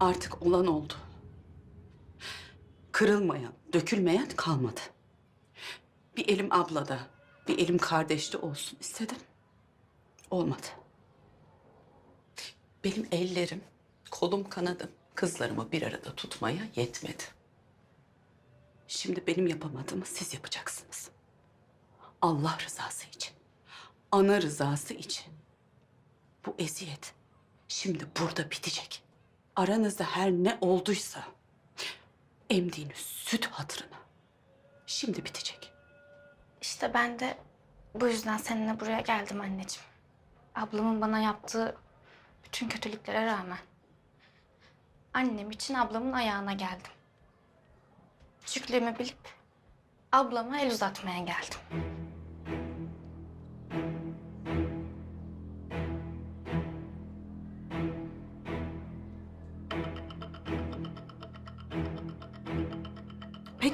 Artık olan oldu. Kırılmayan, dökülmeyen kalmadı. Bir elim ablada, bir elim kardeşte olsun istedim. Olmadı. Benim ellerim, kolum kanadım kızlarımı bir arada tutmaya yetmedi. Şimdi benim yapamadığımı siz yapacaksınız. Allah rızası için, ana rızası için. Bu eziyet şimdi burada bitecek. Aranızda her ne olduysa emdiğiniz süt hatırına şimdi bitecek. İşte ben de bu yüzden seninle buraya geldim anneciğim. Ablamın bana yaptığı bütün kötülüklere rağmen. Annem için ablamın ayağına geldim. Küçüklüğümü bilip ablama el uzatmaya geldim.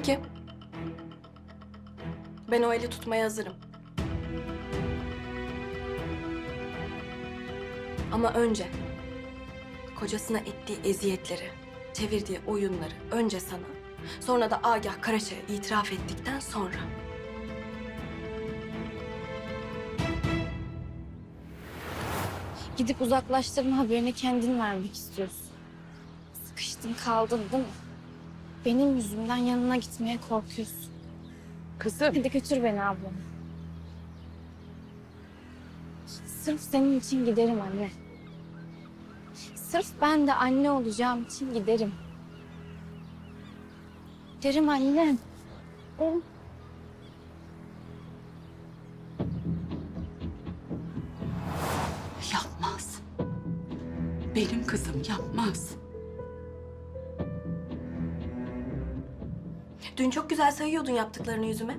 Peki. Ben o eli tutmaya hazırım. Ama önce kocasına ettiği eziyetleri, çevirdiği oyunları önce sana, sonra da Agah Karaçay'a itiraf ettikten sonra. Gidip uzaklaştırma haberini kendin vermek istiyorsun. Sıkıştın kaldın değil mi? Benim yüzümden yanına gitmeye korkuyorsun. Kızım. Hadi götür beni ablama. Sırf senin için giderim anne. Sırf ben de anne olacağım için giderim. Giderim annem. Giderim. Yapmaz. Benim kızım yapmaz. Dün çok güzel sayıyordun yaptıklarını yüzüme.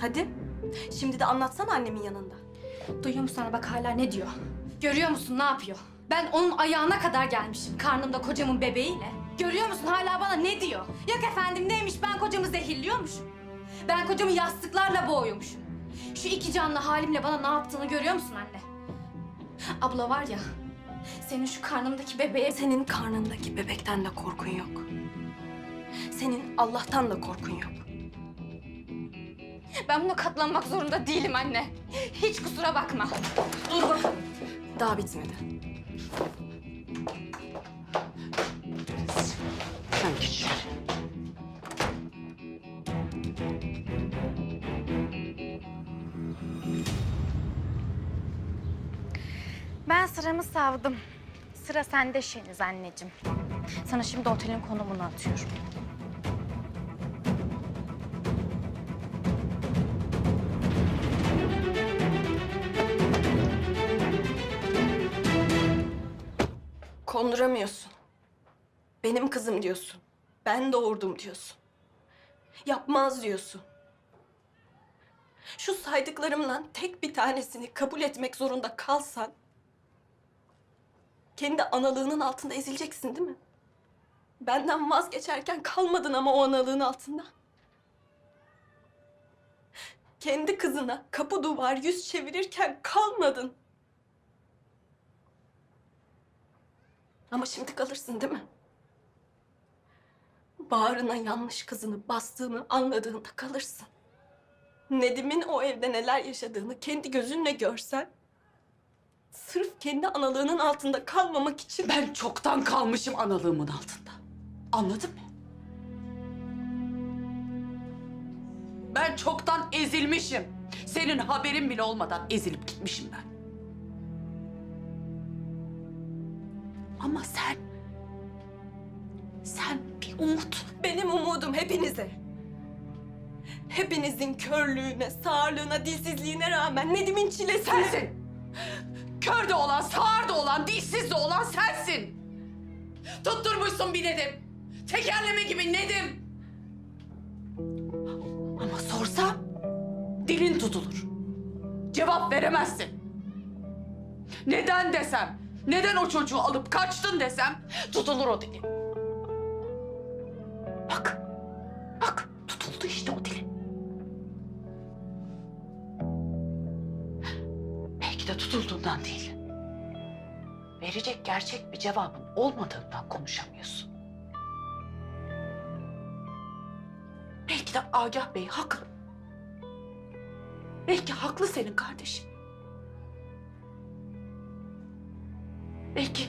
Hadi. Şimdi de anlatsana annemin yanında. Duyuyor musun sana bak hala ne diyor? Görüyor musun ne yapıyor? Ben onun ayağına kadar gelmişim karnımda kocamın bebeğiyle. Görüyor musun hala bana ne diyor? Yok efendim neymiş ben kocamı zehirliyormuşum. Ben kocamı yastıklarla boğuyormuşum. Şu iki canlı halimle bana ne yaptığını görüyor musun anne? Abla var ya senin şu karnımdaki bebeğe Senin karnındaki bebekten de korkun yok. Senin Allah'tan da korkun yok. ben buna katlanmak zorunda değilim anne. Hiç kusura bakma. Dur bakalım. Daha bitmedi. Sen geç. Ben sıramı savdım. Sıra sende Şeniz anneciğim. Sana şimdi otelin konumunu atıyorum. Konduramıyorsun. Benim kızım diyorsun. Ben doğurdum diyorsun. Yapmaz diyorsun. Şu saydıklarımla tek bir tanesini kabul etmek zorunda kalsan... ...kendi analığının altında ezileceksin değil mi? Benden vazgeçerken kalmadın ama o analığın altında. Kendi kızına kapı duvar yüz çevirirken kalmadın. Ama şimdi kalırsın değil mi? Bağrına yanlış kızını bastığını anladığında kalırsın. Nedim'in o evde neler yaşadığını kendi gözünle görsen... ...sırf kendi analığının altında kalmamak için... Ben çoktan kalmışım analığımın altında. Anladın mı? Ben çoktan ezilmişim. Senin haberin bile olmadan ezilip gitmişim ben. Ama sen... Sen bir umut. Benim umudum hepinize. Hepinizin körlüğüne, sağırlığına, dilsizliğine rağmen Nedim'in çilesini... Sensin. Kör de olan, sağır da olan, dilsiz de olan sensin. Tutturmuşsun bir Nedim. Tekerleme gibi Nedim. Ama sorsam dilin tutulur. Cevap veremezsin. Neden desem, neden o çocuğu alıp kaçtın desem tutulur o dilin. Bak, bak tutuldu işte o dilin. Belki de tutulduğundan değil. Verecek gerçek bir cevabın olmadığından konuşamıyorsun. Belki de Agah Bey haklı. Belki haklı senin kardeşin. Belki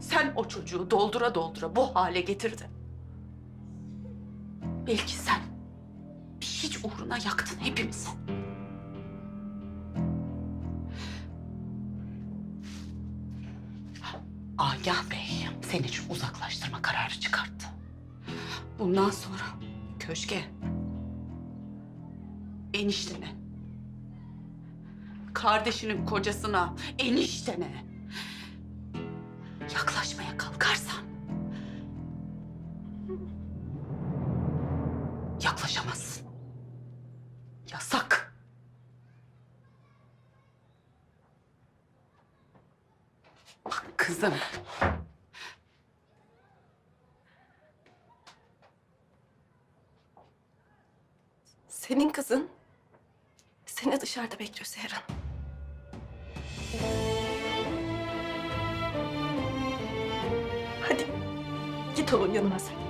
sen o çocuğu doldura doldura bu hale getirdin. Belki sen bir hiç uğruna yaktın hepimizi. Agah Bey seni hiç uzaklaştırma kararı çıkarttı. Bundan sonra köşke eniştene, kardeşinin kocasına, eniştene yaklaşmaya kalkarsan yaklaşamazsın. Yasak. Bak kızım. Senin kızın seni dışarıda bekliyor Seher Hanım. Hadi git onun yanına sen.